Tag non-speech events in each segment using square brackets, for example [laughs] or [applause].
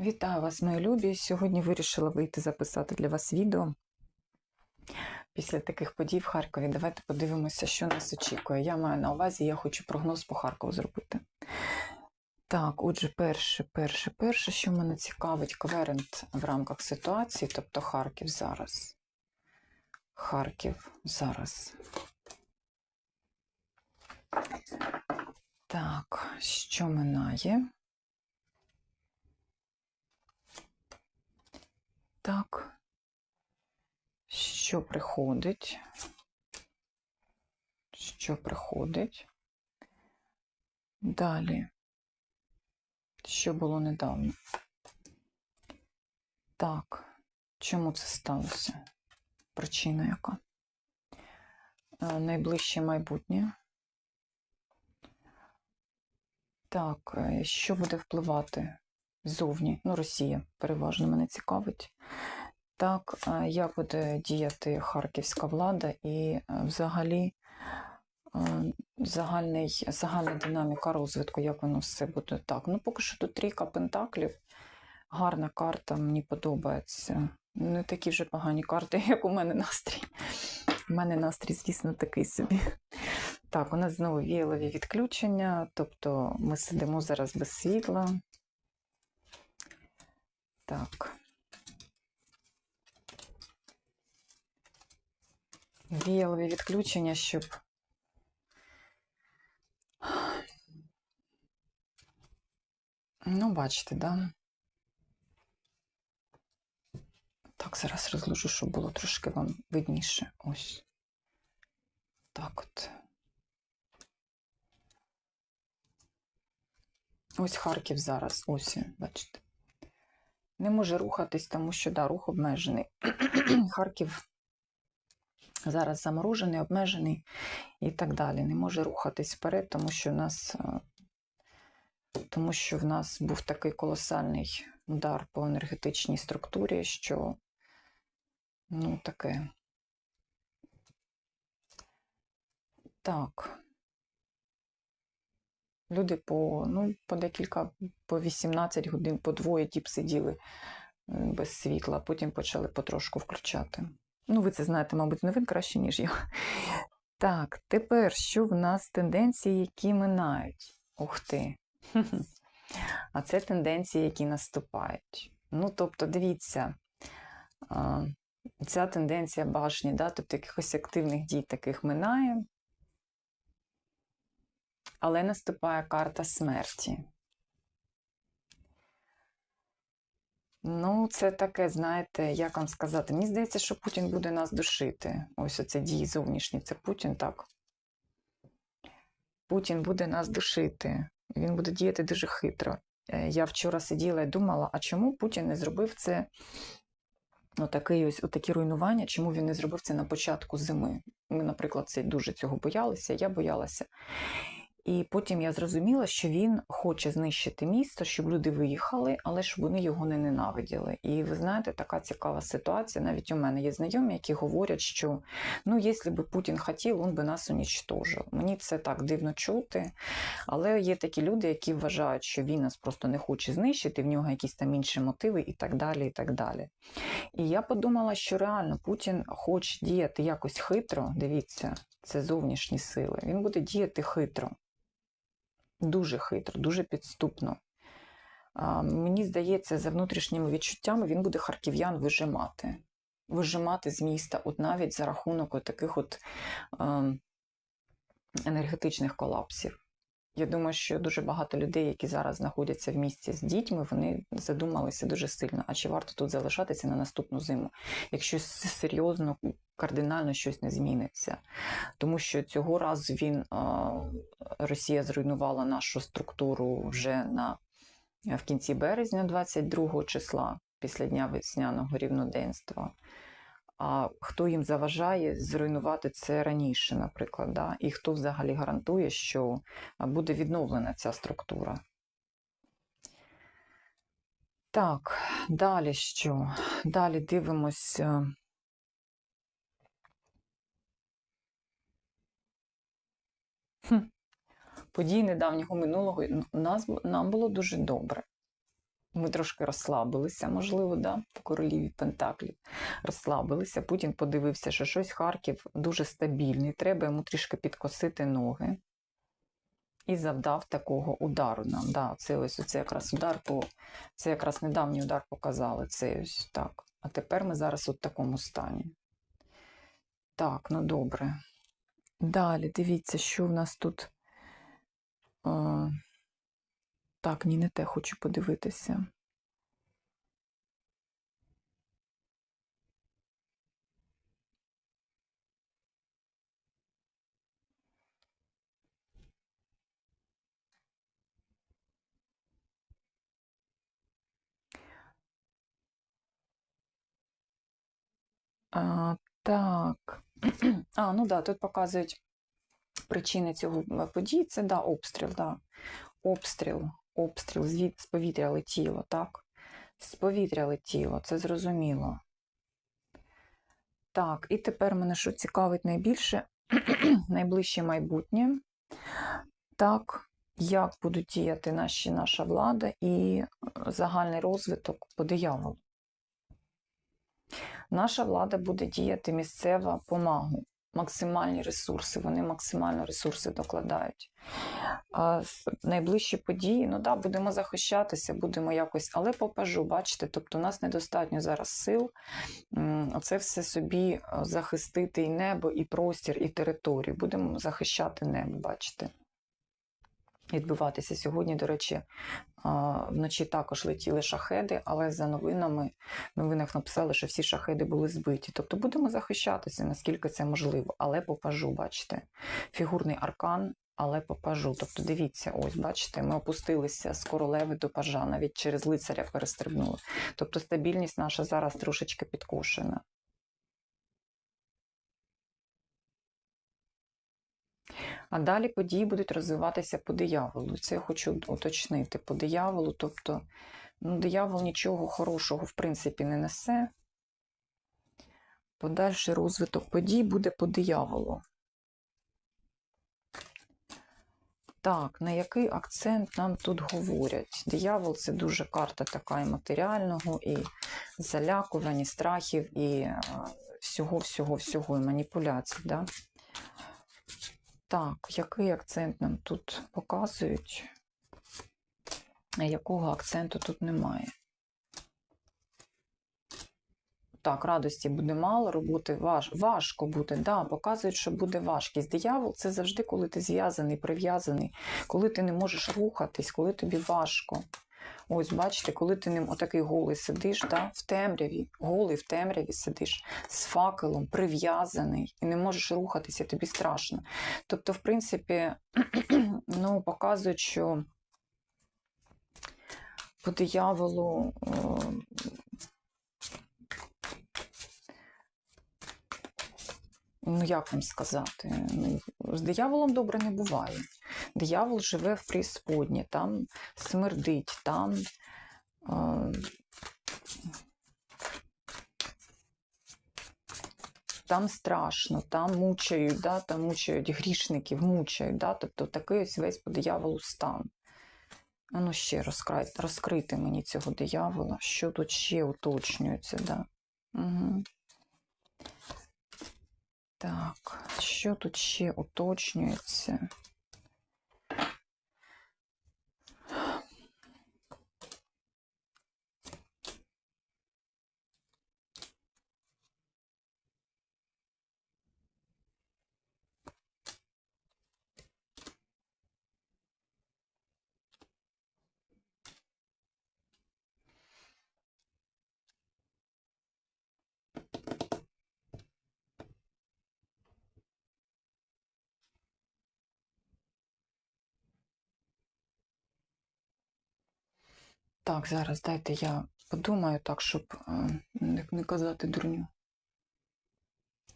Вітаю вас, мої любі. Сьогодні вирішила вийти записати для вас відео. Після таких подій в Харкові давайте подивимося, що нас очікує. Я маю на увазі, я хочу прогноз по Харкову зробити. Так, отже, перше, перше, перше, що мене цікавить, кверент в рамках ситуації, тобто Харків зараз. Харків зараз. Так, що минає? Так. Що приходить? Що приходить? Далі. Що було недавно? Так. Чому це сталося? Причина яка? Е, Найближче майбутнє. Так, е, що буде впливати ззовні? Ну, Росія переважно мене цікавить. Так, е, як буде діяти харківська влада і е, взагалі е, загальний, загальна динаміка розвитку, як воно все буде так. Ну, поки що тут трійка пентаклів. Гарна карта, мені подобається. Не такі вже погані карти, [laughs] як у мене настрій. У мене настрій, звісно, такий собі. Так, у нас знову віялові відключення, тобто ми сидимо зараз без світла. Так. Віялові відключення, щоб. Ну, бачите, да? Так, зараз розложу, щоб було трошки вам видніше. Ось. Так от. Ось Харків зараз, ось, бачите. Не може рухатись, тому що да, рух обмежений. [clears throat] Харків зараз заморожений, обмежений і так далі. Не може рухатись вперед, тому що в нас, е, тому що в нас був такий колосальний удар по енергетичній структурі, що ну таке. Так. Люди по, ну, по декілька, по 18 годин, по двоє тіп сиділи без світла, потім почали потрошку включати. Ну, ви це знаєте, мабуть, з новин краще, ніж я. Так, тепер що в нас тенденції, які минають? Ух ти. А це тенденції, які наступають. Ну, тобто, дивіться, ця тенденція башні, да, тобто якихось активних дій таких минає, але наступає карта смерті. Ну, це таке, знаєте, як вам сказати, мені здається, що Путін буде нас душити. Ось оце дії зовнішні, це Путін, так. Путін буде нас душити. Він буде діяти дуже хитро. Е, Я вчора сиділа і думала, а чому Путін не зробив це, отакий ось, отакі руйнування, чому він не зробив це на початку зими? Ми, наприклад, це дуже цього боялися, я боялася. І потім я зрозуміла, що він хоче знищити місто, щоб люди виїхали, але щоб вони його не ненавиділи. І ви знаєте, така цікава ситуація. Навіть у мене є знайомі, які говорять, що ну, якщо б Путін хотів, він би нас унічтожив. Мені це так дивно чути. Але є такі люди, які вважають, що він нас просто не хоче знищити, в нього якісь там інші мотиви і так далі. І так далі. І я подумала, що реально Путін хоче діяти якось хитро. Дивіться, це зовнішні сили. Він буде діяти хитро. Дуже хитро, дуже підступно. Мені здається, за внутрішніми відчуттями він буде харків'ян вижимати. Вижимати з міста, от навіть за рахунок от таких от е, енергетичних колапсів. Я думаю, що дуже багато людей, які зараз знаходяться в місті з дітьми, вони задумалися дуже сильно, а чи варто тут залишатися на наступну зиму, якщо серйозно, кардинально щось не зміниться. Тому що цього разу він Росія зруйнувала нашу структуру вже на в кінці березня, 22 числа, після дня весняного рівноденства. А хто їм заважає зруйнувати це раніше, наприклад, да? і хто взагалі гарантує, що буде відновлена ця структура? Так, далі що? Далі дивимося. Хм. Події недавнього минулого нас, нам було дуже добре. Ми трошки розслабилися, можливо, да, по короліві Пентаклів. Розслабилися. Путін подивився, що щось Харків дуже стабільний, треба йому трішки підкосити ноги. І завдав такого удару нам. Да, це ось це якраз удар по це якраз недавній удар показали. Це ось так. А тепер ми зараз у такому стані. Так, ну добре. Далі дивіться, що в нас тут. О, так, ні, не те хочу подивитися. А, так. [clears throat] А, ну да, тут показують причини цього е, подій. Це да, обстріл, да. Обстріл, обстріл, з повітря летіло, так? З повітря летіло, це зрозуміло. Так, і тепер мене що цікавить найбільше [clears throat] найближче майбутнє. Так, як будуть діяти наші, наша влада і е, загальний розвиток по дияволу. Наша влада буде діяти місцева помагу, максимальні ресурси, вони максимально ресурси докладають. А найближчі події, ну да, будемо захищатися, будемо якось, але попажу, бачите, тобто у нас недостатньо зараз сил це все собі захистити і небо, і простір, і територію. Будемо захищати небо, бачите. Відбуватися сьогодні, до речі, вночі також летіли шахеди, але за новинами в новинах написали, що всі шахеди були збиті. Тобто будемо захищатися, наскільки це можливо, але попажу, бачите, фігурний аркан, але попажу. Тобто, дивіться, ось, бачите, ми опустилися з королеви до пажа, навіть через лицаря перестрибнули. Тобто стабільність наша зараз трошечки підкошена. А далі події будуть розвиватися по дияволу. Це я хочу уточнити по дияволу. Тобто, ну, диявол нічого хорошого, в принципі, не несе. Подальший розвиток подій буде по дияволу. Так, на який акцент нам тут говорять? Диявол це дуже карта така і матеріального, і залякувань, і страхів, і всього-всього-всього, і маніпуляцій. Да? Так, який акцент нам тут показують? Якого акценту тут немає? Так, радості буде мало, роботи важ... важко буде. Да, Показують, що буде важкість. Диявол це завжди, коли ти зв'язаний, прив'язаний, коли ти не можеш рухатись, коли тобі важко. Ось, бачите, коли ти ним отакий голий сидиш, да, в темряві, голий в темряві сидиш з факелом, прив'язаний, і не можеш рухатися, тобі страшно. Тобто, в принципі, [clears throat] ну, показують, що по дияволу. Ну, як вам сказати, ну, з дияволом добре не буває. Диявол живе в преісподні, там смердить, там. Е, там страшно, там мучають, да, там мучають грішників, мучають. Да, Тобто такий ось весь по дияволу стан. А ну ще розкрити, розкрити мені цього диявола, що тут ще уточнюється. Да. Угу. Так, що тут ще уточнюється? Так, зараз дайте я подумаю так, щоб е, не казати дурню.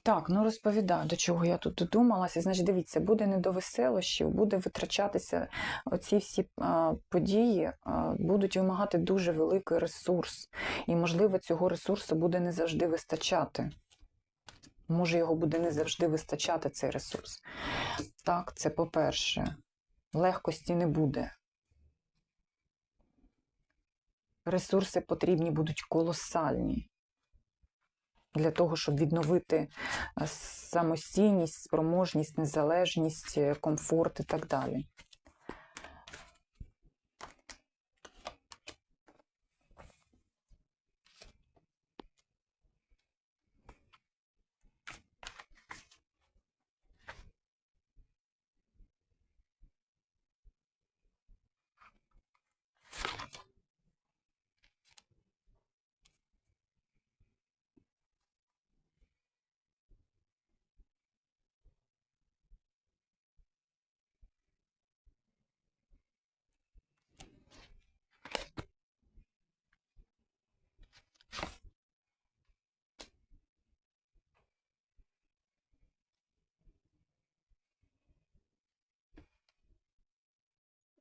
Так, ну розповідаю, до чого я тут додумалася. Значить, дивіться, буде не до веселощів, буде витрачатися оці всі а, події, а, будуть вимагати дуже великий ресурс. І, можливо, цього ресурсу буде не завжди вистачати. Може, його буде не завжди вистачати, цей ресурс. Так, це по-перше, легкості не буде. Ресурси потрібні будуть колосальні для того, щоб відновити е, самостійність, спроможність, незалежність, е, комфорт і так далі.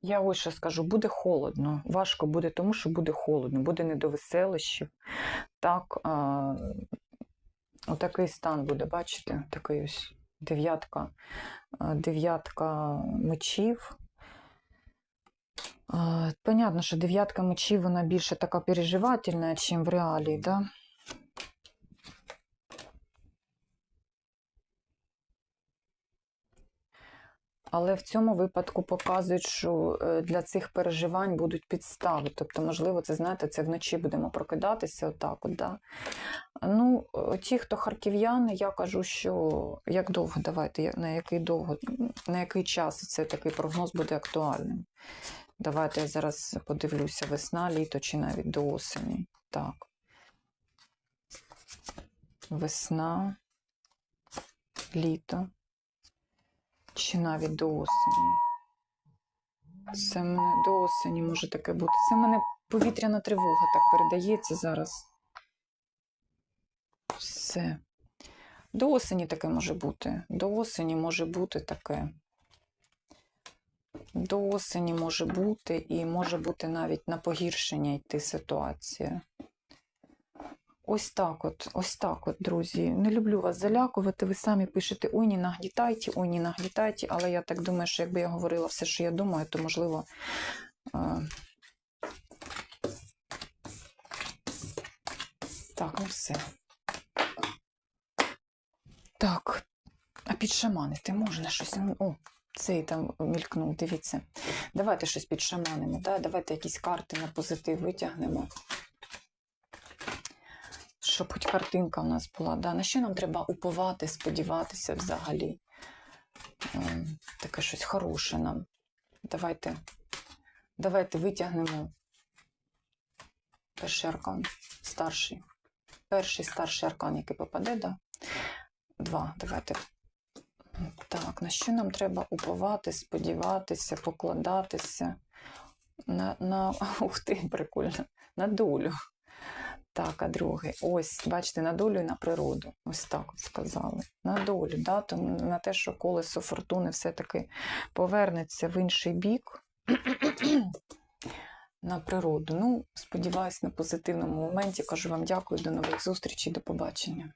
Я ось що скажу, буде холодно. Важко буде, тому що буде холодно, буде не до веселищів. Так, а, отакий стан буде, бачите? Такий ось дев'ятка, дев'ятка мечів. А, понятно, що дев'ятка мечів, вона більше така переживательна, ніж в реалії, да? Але в цьому випадку показують, що е, для цих переживань будуть підстави. Тобто, можливо, це знаєте, це вночі будемо прокидатися отак. От, да? Ну, ті, хто харків'яни, я кажу, що як довго, давайте, на який довго, на який час це такий прогноз буде актуальним. Давайте я зараз подивлюся, весна, літо чи навіть до осені. Так. Весна, літо чи навіть до осені. Це мене до осені може таке бути. Це мене повітряна тривога так передається зараз. Все. До осені таке може бути. До осені може бути таке. До осені може бути, і може бути навіть на погіршення йти ситуація. Ось так от, ось так от, друзі. Не люблю вас залякувати. Ви самі пишете ой, не нагнітайте, ой, не нагнітайте. Але я так думаю, що якби я говорила все, що я думаю, то можливо. е, Так, ну все. Так, а підшаманити можна щось. О, цей там мількнув, дивіться. Давайте щось підшаманимо, да? давайте якісь карти на позитив витягнемо. Щоб хоч картинка в нас була. Да? На що нам треба уповати, сподіватися взагалі? Ем, Таке щось хороше нам. Давайте, давайте витягнемо перший аркан, старший. Перший старший аркан, який попаде, да? Два. Давайте. Так, на що нам треба уповати, сподіватися, покладатися? На, на... [laughs] Ух ти, прикольно. На долю. Так, а друге, Ось, бачите, на долю і на природу. Ось так сказали. На долю, да? Тому на те, що колесо фортуни все-таки повернеться в інший бік. [clears throat] На природу. Ну, сподіваюсь, на позитивному моменті. Кажу вам дякую, до нових зустрічей, до побачення.